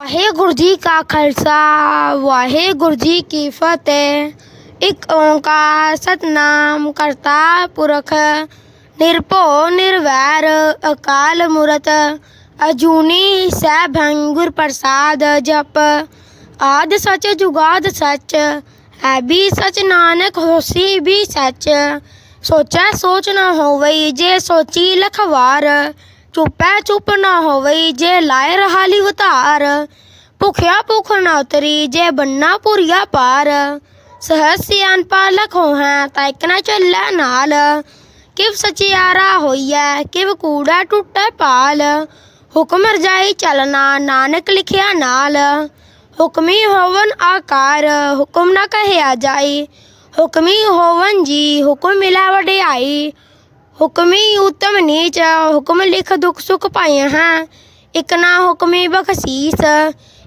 ਵਾਹਿਗੁਰੂ ਜੀ ਕਾ ਖਾਲਸਾ ਵਾਹਿਗੁਰੂ ਜੀ ਕੀ ਫਤਿਹ। ਇੱਕ ਓੰਕਾਰ ਸਤਨਾਮ ਕਰਤਾ ਪੁਰਖ, ਨਿਰਭਉ ਨਿਰਵੈਰ ਅਕਾਲ ਮੂਰਤ, ਅਜੂਨੀ ਸੈਭੰ ਗੁਰ ਪ੍ਰਸਾਦ ਜਪ। ਆਦ ਸਚ ਜੁਗਾਦ ਸਚ, ਹੈ ਵੀ ਸਚ ਨਾਨਕ ਹੋਸੀ ਵੀ ਸਚ। ਸੋਚੈ ਸੋਚ ਨਾ ਹੋਵਈ, ਜੇ ਸੋਚੀ ਲਖਵਾਰ ਚੁੱਪੈ ਚੁੱਪ ਨਾ ਹੋਵਈ, ਜੇ ਲਾਇ ਰਹਾਲੀ ਉਤਾਰ। ਭੁਖਿਆ ਭੁਖ ਨਾ ਉਤਰੀ, ਜੇ ਬੰਨਾ ਪੁਰੀਆ ਪਾਰ। ਸਹਜ ਸਿਆਨ ਪਾਲਕ ਹੋਹਾਂ, ਤਾਂ ਇੱਕ ਨਾ ਚੱਲੈ ਨਾਲ। ਕਿਵ ਸਚਿਆਰਾ ਹੋਈਐ, ਕਿਵ ਕੂੜਾ ਟੁੱਟੈ ਪਾਲ। ਹੁਕਮ ਰਜਾਈ ਚਲਣਾ, ਨਾਨਕ ਲਿਖਿਆ ਨਾਲ। ਹੁਕਮੀ ਹੋਵਨ ਆਕਾਰ, ਹੁਕਮ ਨਾ ਕਹਿਆ ਜਾਈ। ਹੁਕਮੀ ਹੋਵਨ ਜੀ, ਹੁਕਮ ਮਿਲਾ ਵਡਿਆਈ। ਹੁਕਮੀ ਉਤਮ ਨੀਚ, ਹੁਕਮ ਲਿਖ ਦੁਖ ਸੁਖ ਪਾਈਆਂ ਹਾਂ। ਇਕ ਨਾ ਹੁਕਮੀ ਬਖਸ਼ੀਸ,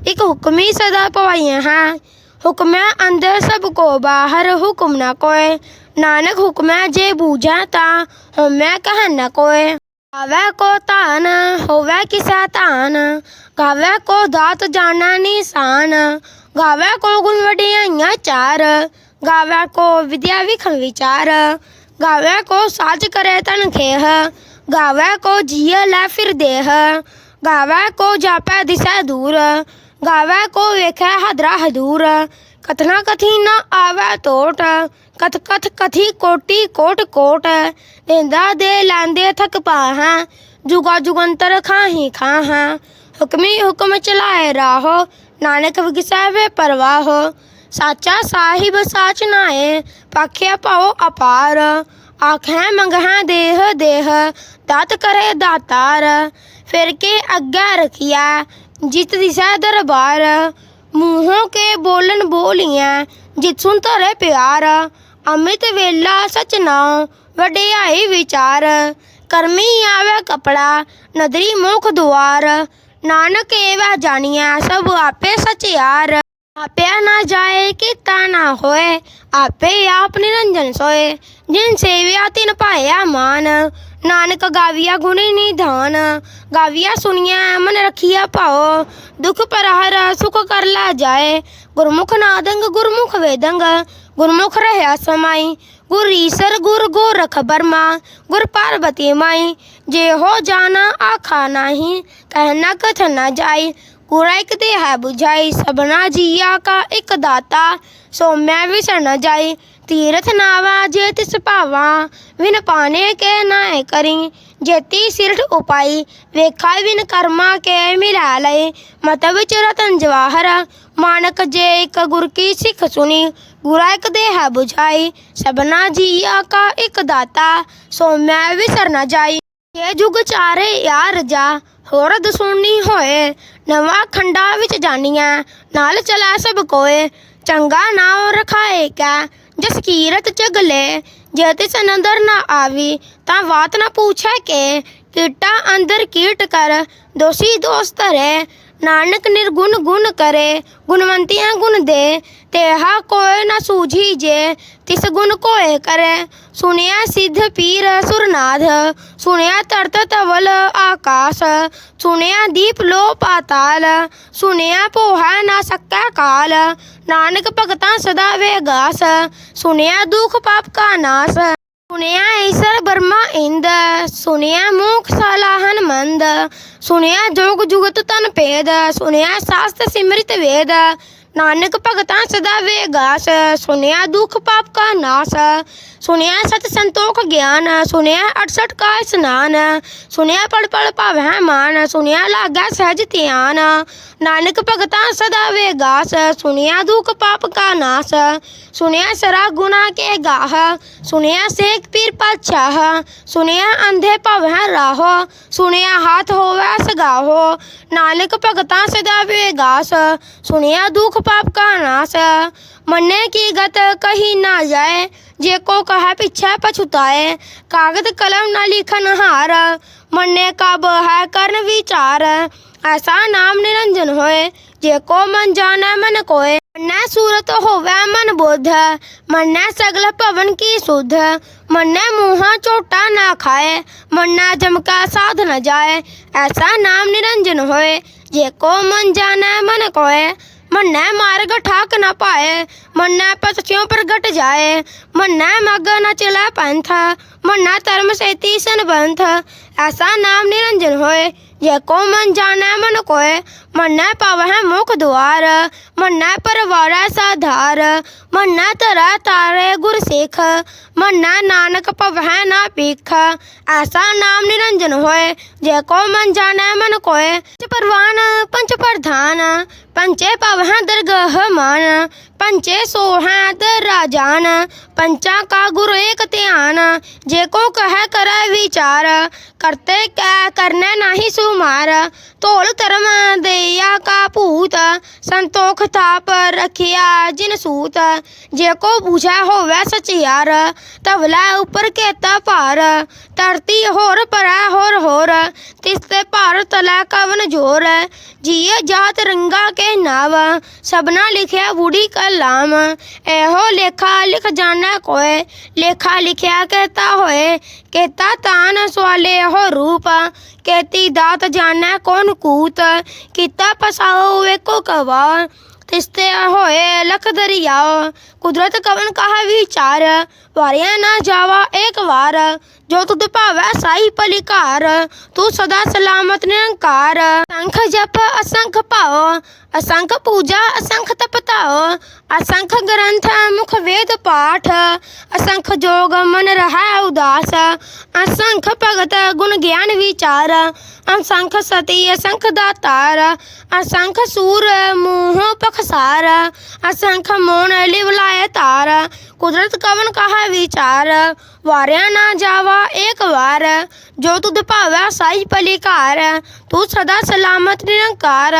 ਇਕ ਹੁਕਮੀ ਸਦਾ ਪਵਾਏ ਹਾਂ। ਹੁਕਮੈ ਅੰਦਰ ਸਭ ਕੋ ਬਾਹਰ ਹੁਕਮ ਨਾ ਕੋਏ। ਨਾਨਕ ਹੁਕਮੈ ਜੇ ਬੂਝਾ ਤਾਂ ਹਉਮੈ ਕਹਿ ਨ ਕੋਏ। ਗਾਵੇ ਕੋ ਧਾਨ, ਹੋਵੇ ਕਿਸਾ ਧਾਨ। ਗਾਵੇ ਕੋ ਦਾਤ ਜਾਣਾ ਨਿਸ਼ਾਨ। ਗਾਵੇ ਕੋ ਗੁਣ ਵਡਿਆਈਆਂ ਚਾਰ। ਗਾਵੇ ਕੋ ਵਿਦਿਆ ਵਿਖਣ ਵਿਚਾਰ। ਗਾਵੇ ਕੋ ਸਾਜ ਕਰੇ ਤਨ ਖੇਹ, ਗਾਵੇ ਕੋ ਜੀਅ ਲੈ ਫਿਰ ਦੇਹ, ਗਾਵੇ ਕੋ ਜਾਪੈ ਦਿਸੈ ਦੂਰ, ਗਾਵੇ ਕੋ ਵੇਖੈ ਹਦਰਾ ਹਦੂਰ, ਕਥਨਾ ਕਥੀ ਨ ਆਵੈ ਟੋਟ ਕਥ ਕਥ ਕਥੀ ਕੋਟੀ ਕੋਟ ਕੋਟ ਦੇਂਦਾ ਦੇ ਲੈਂਦੇ ਥਕ ਪਾਹਾਂ, ਜੁਗਾ ਜੁਗੰਤਰ ਖਾਹੀ ਖਾਹਾਂ, ਹੁਕਮੀ ਹੁਕਮ ਚਲਾਏ ਰਾਹੋ, ਨਾਨਕ ਵਿਗਸੈ ਵੇ ਪਰਵਾਹੋ ਸਾਚਾ ਸਾਹਿਬ ਸਾਚ ਨਾਏ ਪਾਖਿਆ ਭਾਉ ਅਪਾਰ। ਆਖੈ ਮੰਗਹਾਂ ਦੇਹ ਦੇਹ, ਦਾਤ ਕਰੇ ਦਾਤਾਰ। ਫਿਰ ਕੇ ਅੱਗੇ ਰਖਿਆ ਜਿਤ ਦਿਸੈ ਦਰਬਾਰ। ਮੂੰਹੋਂ ਕੇ ਬੋਲਣ ਬੋਲੀਆਂ ਜਿਤ ਸੁਨ ਧਰੇ ਪਿਆਰ। ਅੰਮ੍ਰਿਤ ਵੇਲਾ ਸਚ ਨਾਉ, ਵਡਿਆਈ ਵਿਚਾਰ। ਕਰਮੀ ਆਵੇ ਕਪੜਾ, ਨਦਰੀ ਮੁਖ ਦੁਆਰ। ਨਾਨਕ ਏਵਾ ਜਾਣੀਐ, ਸਭ ਆਪੇ ਸਚਿਆਰ। ਆਪਿਆ ਨਾ ਜਾਏ ਕੀਤਾ ਨਾ ਹੋਏ, ਆਪੇ ਆਪ ਨਿਰੰਜਨ ਸੋਏ। ਜਿਨ ਸੇਵਿਆ ਤਿਨ ਪਾਇਆ ਮਾਨ, ਨਾਨਕ ਗਾਵੀਆ ਗੁਣੀ ਨਿਧਾਨ। ਗਾਵੀਆ ਸੁਣੀਐ, ਮਨ ਰਖੀਆ ਭਾਉ, ਦੁਖ ਪਰਹਰ ਸੁਖ ਕਰ ਲਾ ਜਾਏ। ਗੁਰਮੁਖ ਨਾਦੰਗ ਗੁਰਮੁਖ ਵੇਦੰਗ ਗੁਰਮੁਖ ਰਹਿਆ ਸਮਾਈ। ਗੁਰ ਈਸਰ, ਗੁਰ ਗੋਰਖ ਬਰਮਾ, ਗੁਰ ਪਾਰਬਤੀ ਮਾਈ। ਜੇ ਹੋ ਜਾਣਾ ਆਖਾ ਨਹੀਂ ਕਹਿਣਾ ਕਥ ਨਾ ਜਾਈ। ਗੁਰਾ ਇੱਕ ਤੇ ਹੈ 부ਝਾਈ ਸਭਨਾ ਜੀਆ ਕਾ ਇੱਕ ਦਾਤਾ। ਸੋ ਮੈਂ ਵਿਸਰ ਨ ਜਾਈ, ਤੀਰਥ ਨਾਵਾ ਜੇ ਤਿਸ ਭਾਵਾ, ਵਿਨ ਪਾਣੇ ਕੇ ਨਾਏ ਕਰੀ। ਜੇਤੀ ਸਿਰਠ ਉਪਾਈ ਵੇਖਾ ਵਿਨ ਕਰਮਾ ਕੇ ਮਿਲਾ ਲਏ ਮਤ ਵਿਚ ਰਤਨ ਜਵਾਹਰ, ਮਾਨਕ ਜੇ ਇੱਕ ਗੁਰ ਕੀ ਸਿੱਖ ਸੁਣੀ। ਗੁਰਾ ਇੱਕ ਦੇ ਹੈ 부ਝਾਈ ਸਭਨਾ ਜੀਆ ਕਾ ਇੱਕ ਦਾਤਾ। ਸੋ ਮੈਂ ਵਿਸਰ ਨ ਜਾਈ ਇਹ ਜੁਗ ਚਾਰੇ ਯਾਰ ਜਾ, ਹੋਰ ਦਸੂਨੀ ਹੋਏ, ਨਵਾਂ ਖੰਡਾ ਵਿੱਚ ਜਾਨੀਆਂ ਨਾਲ ਚਲਾ ਸਭ ਕੋਏ, ਚੰਗਾ ਨਾਮ ਰਖਾਏ ਕੈ, ਜਸ ਕੀਰਤ ਚਗਲੇ ਜੇ ਤਿਸ ਅੰਦਰ ਨਾ ਆਵੀ, ਤਾਂ ਬਾਤ ਨਾ ਪੁੱਛੈ ਕੇ, ਕੀਟਾ ਅੰਦਰ ਕੀਟ ਕਰ, ਦੋਸੀ ਦੋਸਤ ਰੇ ਨਾਨਕ ਨਿਰਗੁਣ ਗੁਣ ਕਰੇ, ਗੁਣਵੰਤੀਆਂ ਗੁਣ ਦੇ ਤੇਹਾ ਕੋਇ ਨਾ ਸੂਝੀ ਜੇ, ਤਿਸ ਗੁਣ ਕੋਏ ਕਰੇ। ਸੁਣਿਆ ਸਿੱਧ ਪੀਰ ਸੁਰਨਾਥ, ਸੁਣਿਆ ਤਰਤ ਤਵਲ ਆਕਾਸ, ਸੁਣਿਆ ਦੀਪ ਲੋ ਪਾਤਾਲ ਸੁਣਿਆ ਪੋਹਾ ਨਾ ਸਕੈ ਕਾਲ। ਨਾਨਕ ਭਗਤਾਂ ਸਦਾ ਵੇਗਾਸ ਸੁਣਿਆ ਦੁਖ ਪਾਪ ਕਾ ਨਾਸ। ਸੁਣਿਆ ਈਸਰ ਬਰਮਾ ਇੰਦ, ਸੁਣਿਆ ਮੂਖ ਸਲਾਹਨ ਮੰਦ ਸੁਣਿਆ ਜੋਗ ਜੁਗਤ ਤਨ ਭੇਦ, ਸੁਣਿਆ ਸਾਸਤ ਸਿਮਰਿਤ ਵੇਦ ਨਾਨਕ ਭਗਤਾਂ ਸਦਾ ਵੇਗਾਸ ਸੁਣਿਆ ਦੁਖ ਪਾਪ ਕਾ ਨਾਸ ਸੁਣਿਆ ਸਤ ਸੰਤੋਖ ਗਿਆਨ ਸੁਣਿਆ 68 ਕਾ ਇਸਨਾਨ ਸੁਣਿਆ ਪੜ ਪੜ ਭਾਵੈ ਮਾਨ ਸੁਣਿਆ ਲਾਗਾ ਸਹਿਜ ਧਿਆਨ, ਨਾਨਕ ਭਗਤਾਂ ਸਦਾ ਵੇਗਾਸ ਸੁਣਿਆ ਦੁਖ ਪਾਪ ਕਾ ਨਾਸ ਸੁਣਿਆ ਸਰਾ ਗੁਨਾ ਕੇ ਗਾਹ ਸੁਣਿਆ ਸੇਖ ਪੀਰ ਪਾਤਸ਼ਾਹ ਸੁਣਿਆ ਅੰਧੇ ਭਵੈ ਰਾਹੋ ਸੁਣਿਆ ਹਾਥ ਹੋਵੈ ਸਗਾਹੋ, ਨਾਨਕ ਭਗਤਾਂ ਸਦਾ ਵੇਗਾਸ ਸੁਣਿਆ ਦੁਖ ਪਾਪ ਕਾ ਨਾਸ ਮੰਨੇ ਕੀ ਗਤ ਕਹੀ ਨਾ ਜਾਏ। ਜੇ ਕੋ ਕਹਾ ਪਿਛੈ ਪਛੁਤਾਏ। ਕਾਗਦ ਕਲਮ ਨਾ ਲਿਖਨ ਹਾਰ। ਮੰਨੇ ਕਬ ਹੈ ਕਰਨ ਵਿਚਾਰ। ਐਸਾ ਨਾਮ ਨਿਰੰਜਨ ਹੋਏ। ਜੇ ਕੋ ਮਨ ਜਾਣੈ ਮਨ ਕੋਏ। ਮੰਨੈ ਸੂਰਤ ਹੋਵੇ ਮਨ ਬੁੱਧ। ਮੰਨੈ ਸਗਲ ਭਵਨ ਕੀ ਸੁਧ। ਮੰਨੈ ਮੂਹਾ ਝੋਟਾ ਨਾ ਖਾਏ। ਮੰਨੈ ਜਮਕਾ ਸਾਧ ਨ ਜਾਏ। ਐਸਾ ਨਾਮ ਨਿਰੰਜਨ ਹੋਏ। ਜੇ ਕੋ ਮਨ ਜਾਣੈ ਮਨ ਕੋਏ ਮੰਨੈ ਮਾਰਗ ਠਾਕ ਨ ਪਾਏ, ਮੰਨੈ ਪਤਿਓ ਪ੍ਰਗਟ ਜਾਏ। ਮੰਨੈ ਮਗ ਨ ਚਲੈ ਪੰਥ, ਮੰਨੈ ਧਰਮ ਸੇਤੀ ਸੰਬੰਧ। ਐਸਾ ਨਾਮ ਨਿਰੰਜਨ ਹੋਏ, ਜੇ ਕੋ ਮਨ ਜਾਣੈ ਮਨ ਕੋਏ। ਮੰਨੈ ਪਵਹਿ ਮੁਖ ਦੁਆਰ, ਮੰਨੈ ਪਰਵਾਰੈ ਸਾਧਾਰ। ਮੰਨੈ ਧਰੈ ਤਾਰੇ ਗੁਰ ਸਿੱਖ, ਮੰਨੈ ਨਾਨਕ ਪਵਹਿ ਨਾ ਭੀਖ। ਐਸਾ ਨਾਮ ਨਿਰੰਜਨ ਹੋਏ, ਜੇ ਕੋ ਮਨ ਜਾਣੈ ਮਨ ਕੋਏ। ਪੰਚ ਪਰਵਾਨ ਪੰਚ ਪ੍ਰਧਾਨ ਪੰਚੇ ਪਵਹਿ ਦਰਗਹ ਮਾਨ, ਪੰਚੇ ਸੋਹੈ ਦਰ ਰਾਜਾਨ, ਪੰਚਾਂ ਕਾ ਗੁਰ ਏਕ ਧਿਆਨ, ਜੇ ਕੋ ਕਹੈ ਕਰੈ ਵਿਚਾਰ, ਕਰਤੇ ਕੈ ਕਰਨੈ ਨਾਹੀ ਸੁਮਾਰ, ਧੋਲ ਧਰਮ ਦੇਇਆ ਕਾ ਭੂਤ, ਸੰਤੋਖ ਥਾਪ ਰਖਿਆ ਜਿਨ ਸੂਤ, ਜੇ ਕੋ ਬੂਝੈ ਹੋਵੇ ਸਚਿਆਰ, ਤਵਲਾ ਉਪਰ ਕੇਤਾ ਭਾਰ, ਧਰਤੀ ਹੋਰ ਪਰੈ ਹੋਰ ਹੋਰ ਤਿਸ ਤੇ ਭਾਰ ਤਲੈ ਕਵਨ ਜੋਰ ਜੀਏ ਜਾਤ ਰੰਗਾ ਕੇ ਨਾਵ ਸਭਨਾ ਲਿਖਿਆ ਬੂੜੀ ਕਲਾਮ ਇਹੋ ਲੇਖਾ ਲਿਖ ਜਾਣਾ ਕੋਏ, ਲੇਖਾ ਲਿਖਿਆ ਕਹਤਾ ਹੋਏ ਕੇਤਾ ਤਾਨ ਸਵਾਲੇ ਹੋ ਰੂਪ ਕੇਤੀ ਦਾਤ ਜਾਣੈ ਕੌਣ ਕੂਤ ਕੀਤਾ ਪਸਾਓ ਵੇਕੋ ਕਵਾ ਤਿਸਤੇ ਹੋਏ ਲਖ ਦਰਿਆ। ਕੁਦਰਤ ਕਵਨ ਕਹਾ ਵਿਚਾਰ, ਵਾਰਿਆ ਨਾ ਜਾਵਾ ਇੱਕ ਵਾਰ। ਜੋ ਤੁਧ ਭਾਵੈ ਸਾਈ ਪਲਿਕਾਰ ਤੂੰ ਸਦਾ ਸਲਾਮਤ ਨਿਰੰਕਾਰ। ਸੰਖ ਜਪ ਅਸੰਖ ਭਾਵ ਅਸੰਖ ਪੂਜਾ, ਅਸੰਖ ਤਪਤਾਉ, ਅਸੰਖ ਗ੍ਰੰਥ, ਮੁਖ ਵੇਦ ਪਾਠ, ਅਸੰਖ ਜੋਗ ਮਨ ਰਹਾ ਉਦਾਸ, ਅਸੰਖ ਭਗਤ ਗੁਣ ਗਿਆਨ ਵਿਚਾਰ, ਅਸੰਖ ਸਤੀ, ਅਸੰਖ ਦਾਤਾਰ, ਅਸੰਖ ਸੂਰ ਮੂਹ ਪਖਸਾਰ, ਅਸੰਖ ਮੋਨ ਲਿਵ ਲਾਇ ਕੁਦਰਤ ਕਵਨ ਕਹਾ ਵਿਚਾਰ, ਵਾਰਿਆ ਨਾ ਜਾਵਾ ਇੱਕ ਵਾਰ, ਜੋ ਤੁਧ ਭਾਵੈ ਸਾਈ ਪਲਿਕਾਰ ਤੂੰ ਸਦਾ ਸਲਾਮਤ ਨਿਰੰਕਾਰ,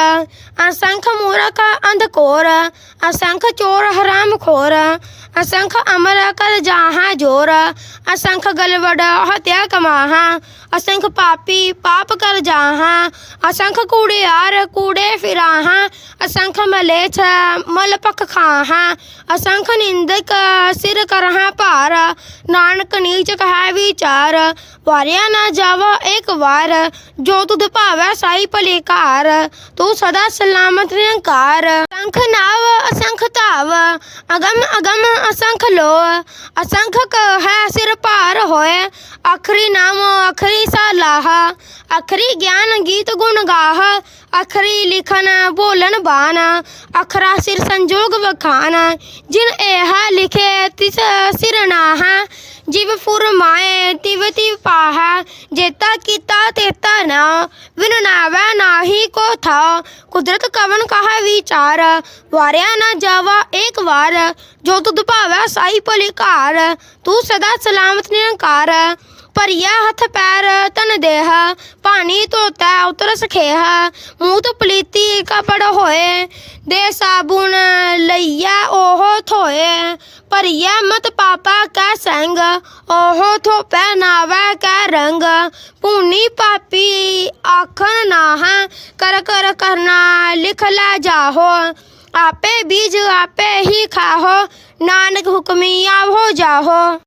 ਅਸੰਖ ਮੂਰਖ ਅੰਧਕੋਰ ਅਸੰਖ ਚੋਰ ਹਰਾਮ ਖੋਰ, ਅਸੰਖ ਅਮਰ ਕਰ ਜਾਹਾਂ ਜੋਰ, ਅਸੰਖ ਗਲਵੜ ਹਤਿਆ ਕਮਾਹਾਂ, ਅਸੰਖ ਪਾਪੀ ਪਾਪ ਕਰ ਜਾਹਾਂ, ਅਸੰਖ ਕੂੜਿਆਰ ਕੂੜੇ ਫਿਰਾਹਾਂ, ਅਸੰਖ ਮਲੇਛ ਮਲ ਪਖ ਖਾਹਾਂ, ਅਸੰਖ ਨਿੰਦਕ ਸਿਰ ਕਰਹਾਂ ਭਾਰ, ਨਾਨਕ ਨੀਚ ਕਹੈ ਵਿਚਾਰ, ਵਾਰਿਆ ਨਾ ਜਾਵਾ ਇੱਕ ਵਾਰ, ਜੋ ਤੁਧ ਭਾਵੈ ਸਾਈ ਭਲੇ ਭਲੇਕਾਰ ਤੂੰ ਸਦਾ ਸਲਾਮਤ ਨਿਰੰਕਾਰ ਅਸੰਖ ਨਾਵ, ਅਸੰਖ ਧਾਵ। ਅਗਮ ਅਗਮ, ਅਸੰਖ ਲੋ ਅਸੰਖ ਹੈ ਸਿਰ ਭਾਰ ਹੋਏ। ਆਖਰੀ ਨਾਮ ਆਖਰੀ ਸਲਾਹ। ਆਖਰੀ ਗਿਆਨ, ਗੀਤ ਗੁਣ ਗਾਹ। ਆਖਰੀ ਲਿਖਨ ਬੋਲਣ ਬਾਣ। ਅਖਰਾ ਸਿਰ ਸੰਜੋਗ ਵਖਾਨ ਜਿਨ ਇਹ ਲਿਖੇ ਤਿਸ ਸਿਰ ਨਾਹ। ਜਿਵ ਫੁਰਮਾਏ ਤਿਵ ਤਿਵ ਪਾਹ, ਜੇਤਾ ਕੀਤਾ ਤੇਤਾ ਨਾ ਵਿਨ ਨਾਹੀ ਕੋ ਥਾ। ਕੁਦਰਤ ਕਵਨ ਕਹਾ ਵਿਚਾਰ, ਵਾਰਿਆ ਨਾ ਜਾਵਾ ਇੱਕ ਵਾਰ, ਜੋ ਤੁਧ ਭਾਵੈ ਸਾਈ ਭਲਿਕਾਰ ਤੂੰ ਸਦਾ ਸਲਾਮਤ ਨਿਰੰਕਾਰ ਭਰੀਆ ਹੱਥ ਪੈਰ ਤਨ ਦੇਹ ਪਾਣੀ ਧੋਤਾ ਉਤਰ ਸਖੇਹ। ਮੂੰਹ ਤੋਂ ਪਲੀਤੀ ਕਪੜ ਹੋਏ, ਦੇ ਸਾਬੁਨ ਲਈਆ ਉਹ ਧੋਏ। ਭਰੀਆ ਮਤ ਪਾਪਾ ਕੈ ਸੰਗ ਉਹ ਥੋਪੈ ਨਾਵੈ ਕੈ ਰੰਗ ਪੂਨੀ ਪਾਪੀ ਆਖਣ ਨਾਹ ਕਰ ਕਰ ਕਰਨਾ ਲਿਖ ਲੈ ਜਾਹੋ ਆਪੇ ਬੀਜ ਆਪੇ ਹੀ ਖਾਹੋ ਨਾਨਕ ਹੁਕਮੀ ਆਵੋ ਜਾਹੋ